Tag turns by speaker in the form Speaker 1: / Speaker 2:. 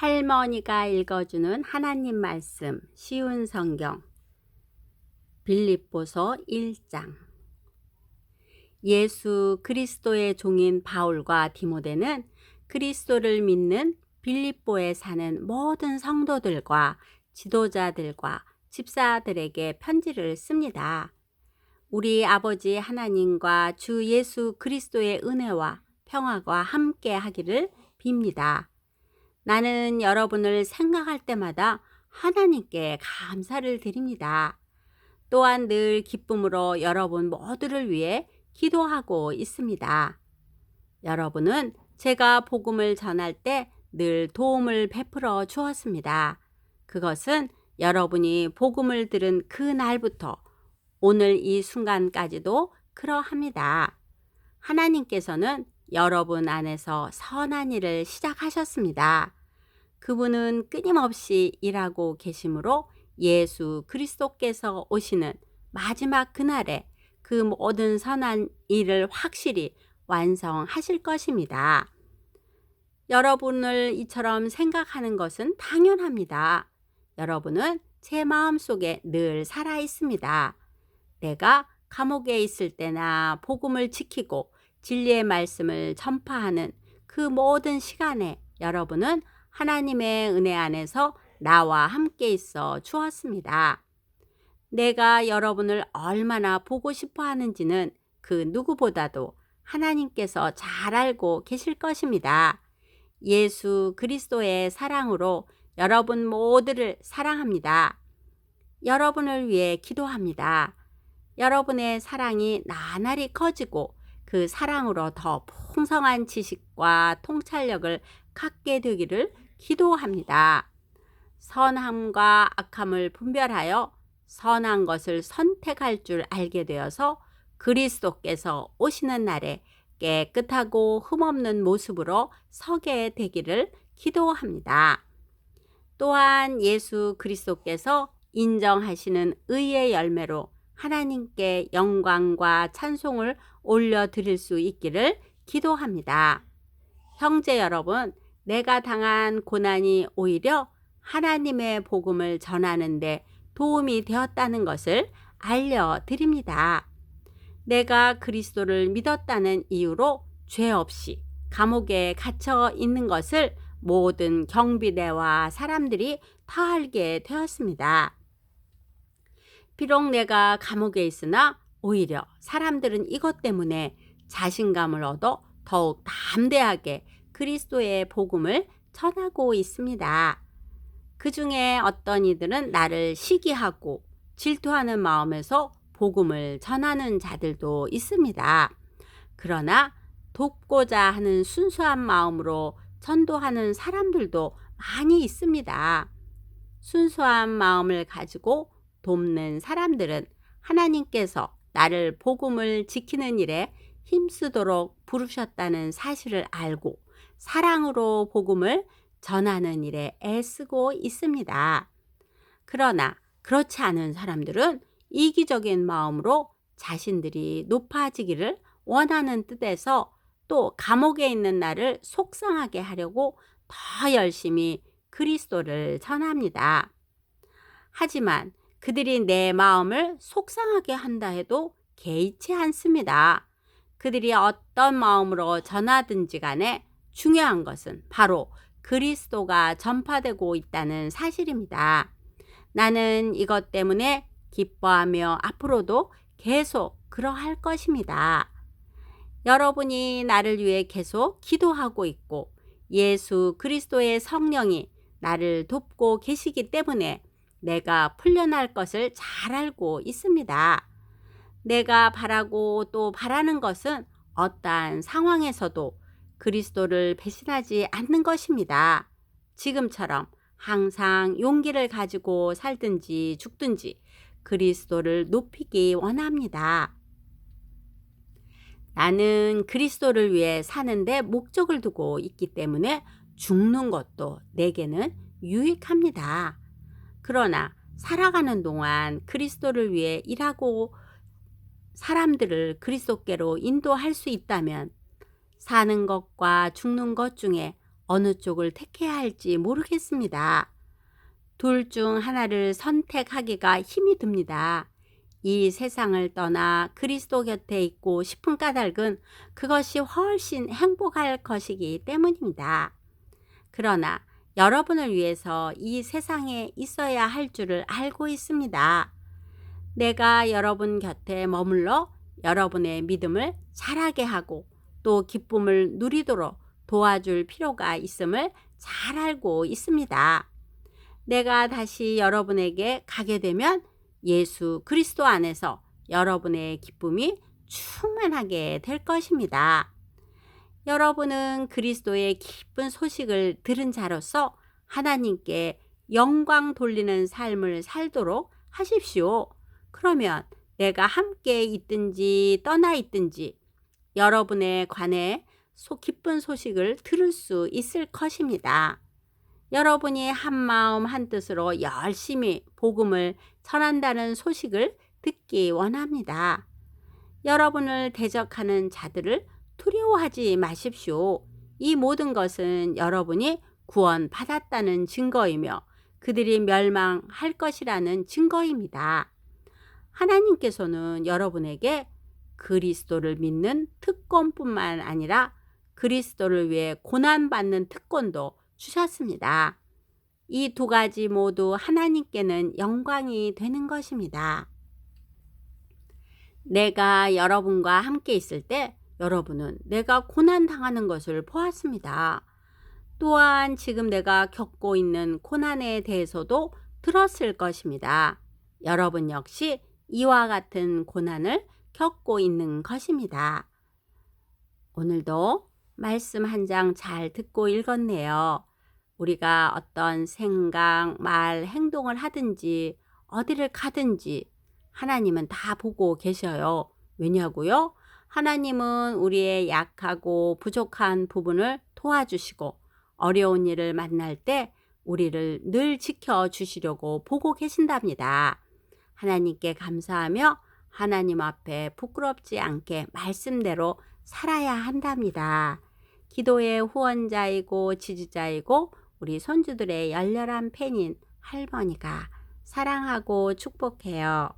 Speaker 1: 할머니가 읽어주는 하나님 말씀 쉬운 성경 빌립보서 1장 예수 그리스도의 종인 바울과 디모데는 그리스도를 믿는 빌립보에 사는 모든 성도들과 지도자들과 집사들에게 편지를 씁니다. 우리 아버지 하나님과 주 예수 그리스도의 은혜와 평화가 함께 하기를 빕니다. 나는 여러분을 생각할 때마다 하나님께 감사를 드립니다. 또한 늘 기쁨으로 여러분 모두를 위해 기도하고 있습니다. 여러분은 제가 복음을 전할 때 늘 도움을 베풀어 주었습니다. 그것은 여러분이 복음을 들은 그 날부터 오늘 이 순간까지도 그러합니다. 하나님께서는 여러분 안에서 선한 일을 시작하셨습니다. 그분은 끊임없이 일하고 계시므로 예수 그리스도께서 오시는 마지막 그날에 그 모든 선한 일을 확실히 완성하실 것입니다. 여러분을 이처럼 생각하는 것은 당연합니다. 여러분은 제 마음 속에 늘 살아 있습니다. 내가 감옥에 있을 때나 복음을 지키고 진리의 말씀을 전파하는 그 모든 시간에 여러분은 하나님의 은혜 안에서 나와 함께 있어 주었습니다. 내가 여러분을 얼마나 보고 싶어 하는지는 그 누구보다도 하나님께서 잘 알고 계실 것입니다. 예수 그리스도의 사랑으로 여러분 모두를 사랑합니다. 여러분을 위해 기도합니다. 여러분의 사랑이 나날이 커지고 그 사랑으로 더 풍성한 지식과 통찰력을 갖게 되기를 기도합니다. 선함과 악함을 분별하여 선한 것을 선택할 줄 알게 되어서 그리스도께서 오시는 날에 깨끗하고 흠없는 모습으로 서게 되기를 기도합니다. 또한 예수 그리스도께서 인정하시는 의의 열매로 하나님께 영광과 찬송을 올려드릴 수 있기를 기도합니다. 형제 여러분, 내가 당한 고난이 오히려 하나님의 복음을 전하는데 도움이 되었다는 것을 알려드립니다. 내가 그리스도를 믿었다는 이유로 죄 없이 감옥에 갇혀 있는 것을 모든 경비대와 사람들이 다 알게 되었습니다. 비록 내가 감옥에 있으나 오히려 사람들은 이것 때문에 자신감을 얻어 더욱 담대하게 그리스도의 복음을 전하고 있습니다. 그 중에 어떤 이들은 나를 시기하고 질투하는 마음에서 복음을 전하는 자들도 있습니다. 그러나 돕고자 하는 순수한 마음으로 전도하는 사람들도 많이 있습니다. 순수한 마음을 가지고 돕는 사람들은 하나님께서 나를 복음을 지키는 일에 힘쓰도록 부르셨다는 사실을 알고 사랑으로 복음을 전하는 일에 애쓰고 있습니다. 그러나 그렇지 않은 사람들은 이기적인 마음으로 자신들이 높아지기를 원하는 뜻에서 또 감옥에 있는 나를 속상하게 하려고 더 열심히 그리스도를 전합니다. 하지만 그들이 내 마음을 속상하게 한다 해도 개의치 않습니다. 그들이 어떤 마음으로 전하든지 간에 중요한 것은 바로 그리스도가 전파되고 있다는 사실입니다. 나는 이것 때문에 기뻐하며 앞으로도 계속 그러할 것입니다. 여러분이 나를 위해 계속 기도하고 있고 예수 그리스도의 성령이 나를 돕고 계시기 때문에 내가 풀려날 것을 잘 알고 있습니다. 내가 바라고 또 바라는 것은 어떠한 상황에서도 그리스도를 배신하지 않는 것입니다. 지금처럼 항상 용기를 가지고 살든지 죽든지 그리스도를 높이기 원합니다. 나는 그리스도를 위해 사는데 목적을 두고 있기 때문에 죽는 것도 내게는 유익합니다. 그러나 살아가는 동안 그리스도를 위해 일하고 사람들을 그리스도께로 인도할 수 있다면 사는 것과 죽는 것 중에 어느 쪽을 택해야 할지 모르겠습니다. 둘 중 하나를 선택하기가 힘이 듭니다. 이 세상을 떠나 그리스도 곁에 있고 싶은 까닭은 그것이 훨씬 행복할 것이기 때문입니다. 그러나 여러분을 위해서 이 세상에 있어야 할 줄을 알고 있습니다. 내가 여러분 곁에 머물러 여러분의 믿음을 자라게 하고 또 기쁨을 누리도록 도와줄 필요가 있음을 잘 알고 있습니다. 내가 다시 여러분에게 가게 되면 예수 그리스도 안에서 여러분의 기쁨이 충만하게 될 것입니다. 여러분은 그리스도의 기쁜 소식을 들은 자로서 하나님께 영광 돌리는 삶을 살도록 하십시오. 그러면 내가 함께 있든지 떠나 있든지 여러분에 관해 속 기쁜 소식을 들을 수 있을 것입니다. 여러분이 한 마음 한 뜻으로 열심히 복음을 전한다는 소식을 듣기 원합니다. 여러분을 대적하는 자들을 두려워하지 마십시오. 이 모든 것은 여러분이 구원받았다는 증거이며 그들이 멸망할 것이라는 증거입니다. 하나님께서는 여러분에게 그리스도를 믿는 특권뿐만 아니라 그리스도를 위해 고난받는 특권도 주셨습니다. 이 두 가지 모두 하나님께는 영광이 되는 것입니다. 내가 여러분과 함께 있을 때 여러분은 내가 고난 당하는 것을 보았습니다. 또한 지금 내가 겪고 있는 고난에 대해서도 들었을 것입니다. 여러분 역시 이와 같은 고난을 겪고 있는 것입니다. 오늘도 말씀 한 장 잘 듣고 읽었네요. 우리가 어떤 생각, 말, 행동을 하든지 어디를 가든지 하나님은 다 보고 계셔요. 왜냐고요? 하나님은 우리의 약하고 부족한 부분을 도와주시고 어려운 일을 만날 때 우리를 늘 지켜주시려고 보고 계신답니다. 하나님께 감사하며 하나님 앞에 부끄럽지 않게 말씀대로 살아야 한답니다. 기도의 후원자이고 지지자이고 우리 손주들의 열렬한 팬인 할머니가 사랑하고 축복해요.